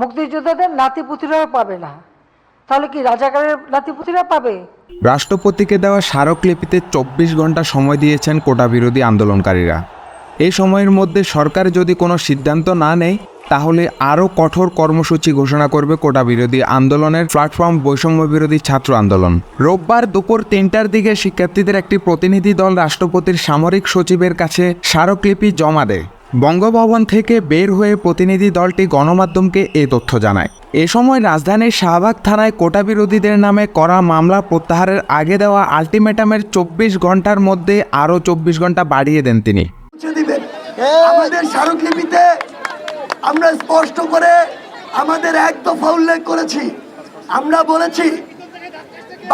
মুক্তিযোদ্ধাদের নাতিপুতিরাও পাবে না। তাহলে কি রাজাকারের নাতিপুতিরা পাবে? রাষ্ট্রপতিকে দেওয়া স্মারকলিপিতে চব্বিশ ঘণ্টা সময় দিয়েছেন কোটা বিরোধী আন্দোলনকারীরা। এই সময়ের মধ্যে সরকার যদি কোনো সিদ্ধান্ত না নেয়, তাহলে আরও কঠোর কর্মসূচি ঘোষণা করবে কোটা বিরোধী আন্দোলনের প্ল্যাটফর্ম বৈষম্য বিরোধী ছাত্র আন্দোলন। রোববার দুপুর তিনটার দিকে শিক্ষার্থীদের একটি প্রতিনিধি দল রাষ্ট্রপতির সামরিক সচিবের কাছে স্মারকলিপি জমা দেয়। বঙ্গভবন থেকে বের হয়ে প্রতিনিধি দলটি গণমাধ্যমকে এ তথ্য জানায়। এ সময় রাজধানীর শাহবাগ থানায় কোটা বিরোধীদের নামে করা মামলা প্রত্যাহারের আগে দেওয়া আলটিমেটামের চব্বিশ ঘণ্টার মধ্যে আরও চব্বিশ ঘণ্টা বাড়িয়ে দেন তিনি। আমাদের স্মারকলিপিতে আমরা স্পষ্ট করে আমাদের এক দফা উল্লেখ করেছি। আমরা বলেছি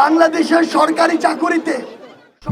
বাংলাদেশের সরকারি চাকুরিতে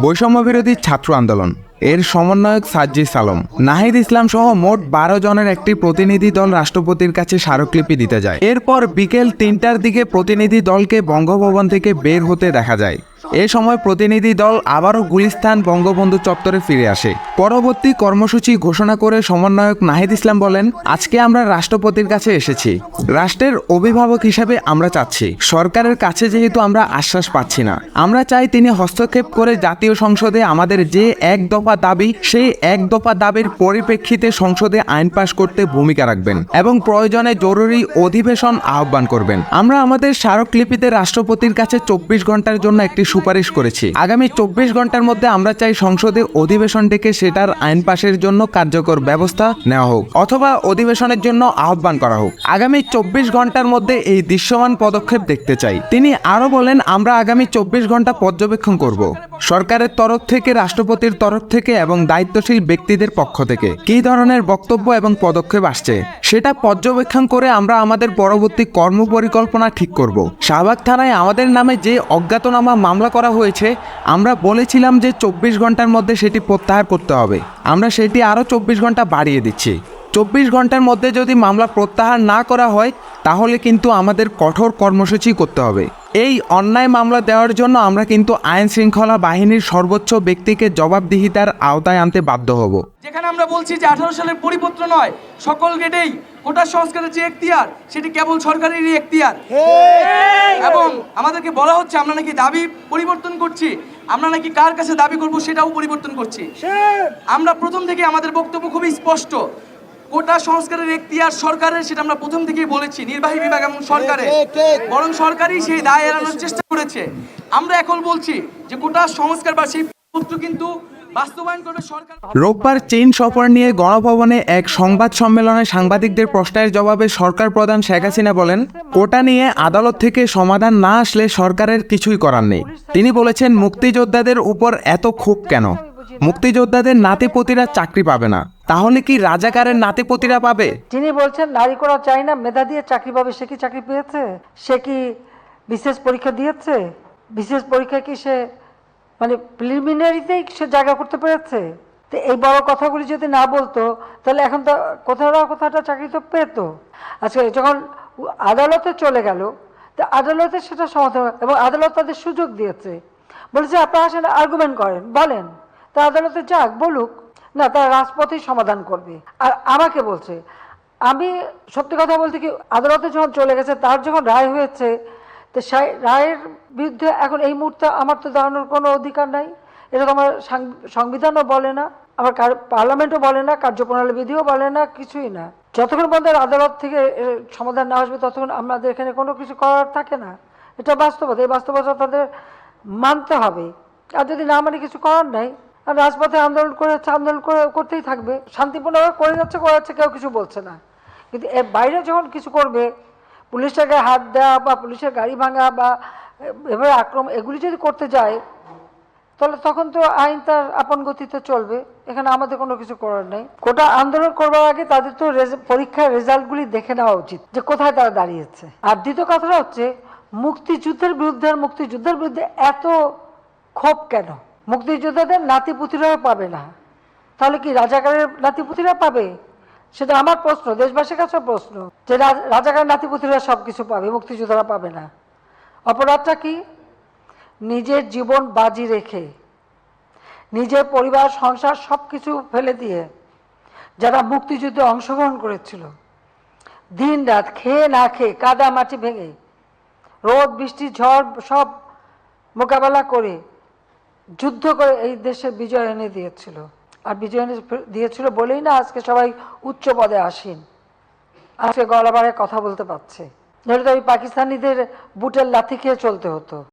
বৈষম্য বিরোধী ছাত্র আন্দোলন। এর সমন্বয়ক সাজ্জি সালম। নাহিদ ইসলাম সহ মোট বারো জনের একটি প্রতিনিধি দল রাষ্ট্রপতির কাছে স্মারকলিপি দিতে যায়। এরপর বিকেল তিনটার দিকে প্রতিনিধি দলকে বঙ্গভবন থেকে বের হতে দেখা যায়। এ সময় প্রতিনিধি দল আবারও গুলিস্তান বঙ্গবন্ধু চত্বরে ফিরে আসে। পরবর্তী কর্মসূচি ঘোষণা করে সমন্বয়ক নাহিদ ইসলাম বলেন, আজকে আমরা রাষ্ট্রপতির কাছে এসেছি। রাষ্ট্রের অভিভাবক হিসাবে আমরা চাচ্ছি। সরকারের কাছে যেহেতু আমরা আশ্বাস পাচ্ছি না। আমরা চাই তিনি হস্তক্ষেপ করে জাতীয় সংসদে আমাদের যে এক দফা দাবি, সেই এক দফা দাবির পরিপ্রেক্ষিতে সংসদে আইন পাশ করতে ভূমিকা রাখবেন এবং প্রয়োজনে জরুরি অধিবেশন আহ্বান করবেন। আমরা আমাদের স্মারকলিপিতে রাষ্ট্রপতির কাছে চব্বিশ ঘণ্টার জন্য একটি সুপারিশ করেছি। আগামী চব্বিশ ঘণ্টার মধ্যে আমরা চাই সংসদে অধিবেশন ডেকে সেটার আইন পাশের জন্য কার্যকর ব্যবস্থা নেওয়া হোক অথবা অধিবেশনের জন্য আহ্বান করা হোক। আগামী চব্বিশ ঘণ্টার মধ্যে এই দৃশ্যমান পদক্ষেপ দেখতে চাই। তিনি আরও বলেন, আমরা আগামী চব্বিশ ঘণ্টা পর্যবেক্ষণ করব। সরকারের তরফ থেকে, রাষ্ট্রপতির তরফ থেকে এবং দায়িত্বশীল ব্যক্তিদের পক্ষ থেকে কী ধরনের বক্তব্য এবং পদক্ষেপ আসছে সেটা পর্যবেক্ষণ করে আমরা আমাদের পরবর্তী কর্মপরিকল্পনা ঠিক করব। শাহবাগ থানায় আমাদের নামে যে অজ্ঞাতনামা মামলা করা হয়েছে, আমরা বলেছিলাম যে চব্বিশ ঘণ্টার মধ্যে সেটি প্রত্যাহার করতে হবে। আমরা সেটি আরও চব্বিশ ঘণ্টা বাড়িয়ে দিচ্ছি। চব্বিশ ঘণ্টার মধ্যে যদি মামলা প্রত্যাহার না করা হয়, তাহলে কিন্তু আমাদের কঠোর কর্মসূচি করতে হবে। এই অন্যায় মামলা দেওয়ার জন্য আমরা কিন্তু আইন শৃঙ্খলা বাহিনীর সর্বোচ্চ ব্যক্তিকে জবাবদিহিতার আওতায় আনতে বাধ্য হব। যেখানে আমরা বলছি যে আঠারো সালের পরিপত্র নয় সকল গেটেই কোটা সংস্কারের যে এখতিয়ার সেটি কেবল সরকারেরই এখতিয়ার। এবং আমাদেরকে বলা হচ্ছে আমরা নাকি দাবি পরিবর্তন করছি। আমরা নাকি কার কাছে দাবি করব সেটাও পরিবর্তন করছি। আমরা প্রথম থেকে আমাদের বক্তব্য খুবই স্পষ্ট। কোটা সংস্কারের এখতিয়ার সরকারের সেটা আমরা প্রথম থেকেই বলেছি। নির্বাহী বিভাগ এবং সরকারের। বরং সরকারই সেই দায় এড়ানোর চেষ্টা করেছে। আমরা এখন বলছি যে কোটা সংস্কার বা সেই পত্র কিন্তু বাস্তবায়ন করবে সরকার। রোববার চীন সফর নিয়ে গণভবনে এক সংবাদ সম্মেলনে সাংবাদিকদের প্রশ্নের জবাবে সরকার প্রধান শেখ হাসিনা বলেন কোটা নিয়ে আদালত থেকে সমাধান না আসলে সরকারের কিছুই করার নেই। তিনি বলেছেন মুক্তিযোদ্ধাদের উপর এত ক্ষোভ কেন? মুক্তিযোদ্ধাদের নাতিপতিরা চাকরি পাবে না। তাহলে কি রাজাকারের নাতিপতিরা পাবে? যিনি বলছেন, নারী করা চাই না, মেধা দিয়ে চাকরি পাবে, সে কি চাকরি পেয়েছে? সে কি বিশেষ পরীক্ষা দিয়েছে? বিশেষ পরীক্ষা কি সে মানে প্রিলিমিনারিতেই সে জায়গা করতে পেরেছে? তো এই বড় কথাগুলি যদি না বলতো, তাহলে এখন তো কোথাও না কোথাওটা চাকরি তো পেতো। আজকে যখন আদালতে চলে গেল, তো আদালতে সেটা সমাধান এবং আদালত তাদের সুযোগ দিয়েছে। বলেছে, আপনারা আসেন আর্গুমেন্ট করেন, বলেন। তা আদালতে যাক, বলুক। না, তারা রাজপথেই সমাধান করবে। আর আমাকে বলছে, আমি সত্যি কথা বলতে কি, আদালতে যখন চলে গেছে, তার যখন রায় হয়েছে, তো রায়ের বিরুদ্ধে এখন এই মুহূর্তে আমার তো দাঁড়ানোর কোনো অধিকার নাই। এটা তো আমার সংবিধানও বলে না, আমার পার্লামেন্টও বলে না, কার্যপ্রণালী বিধিও বলে না, কিছুই না। যতক্ষণ পর্যন্ত আদালত থেকে সমাধান না আসবে, ততক্ষণ আমাদের এখানে কোনো কিছু করার থাকে না। এটা বাস্তবতা, এই বাস্তবতা তাদের মানতে হবে। আর যদি না মানে কিছু করার নাই রাজপথে আন্দোলন করে আন্দোলন করে করতেই থাকবে। শান্তিপূর্ণভাবে করে যাচ্ছে করে যাচ্ছে, কেউ কিছু বলছে না। কিন্তু এর বাইরে যখন কিছু করবে, পুলিশের গায়ে হাত দেওয়া বা পুলিশের গাড়ি ভাঙা বা এভাবে আক্রমণ, এগুলি যদি করতে যায়, তাহলে তখন তো আইন তার আপন গতিতে চলবে। এখানে আমাদের কোনো কিছু করার নেই। কোটা আন্দোলন করবার আগে তাদের তো পরীক্ষার রেজাল্টগুলি দেখে নেওয়া উচিত যে কোথায় তারা দাঁড়িয়েছে। আর দ্বিতীয় কথাটা হচ্ছে, মুক্তিযুদ্ধের বিরুদ্ধে আর মুক্তিযুদ্ধের বিরুদ্ধে এত ক্ষোভ কেন? মুক্তিযোদ্ধাদের নাতিপুতিরাও পাবে না। তাহলে কি রাজাকারের নাতিপুতিরা পাবে? সেটা আমার প্রশ্ন, দেশবাসীর কাছে প্রশ্ন যে রাজ- রাজাকারের নাতিপুতিরা সব কিছু পাবে, মুক্তিযোদ্ধারা পাবে না। অপরাধটা কি? নিজের জীবন বাজি রেখে, নিজের পরিবার, সংসার সব কিছু ফেলে দিয়ে যারা মুক্তিযুদ্ধে অংশগ্রহণ করেছিল, দিন রাত খেয়ে না খেয়ে, কাদা মাটি ভেঙে, রোদ, বৃষ্টি, ঝড় সব মোকাবেলা করে যুদ্ধ করে এই দেশে বিজয় এনে দিয়েছিল। আর বিজয় এনে দিয়েছিল বলেই না আজকে সবাই উচ্চ পদে আসেন। আজকে গলাবারে কথা বলতে পারছে। নইলে তো ওই পাকিস্তানিদের বুটের লাথি খেয়ে চলতে হতো।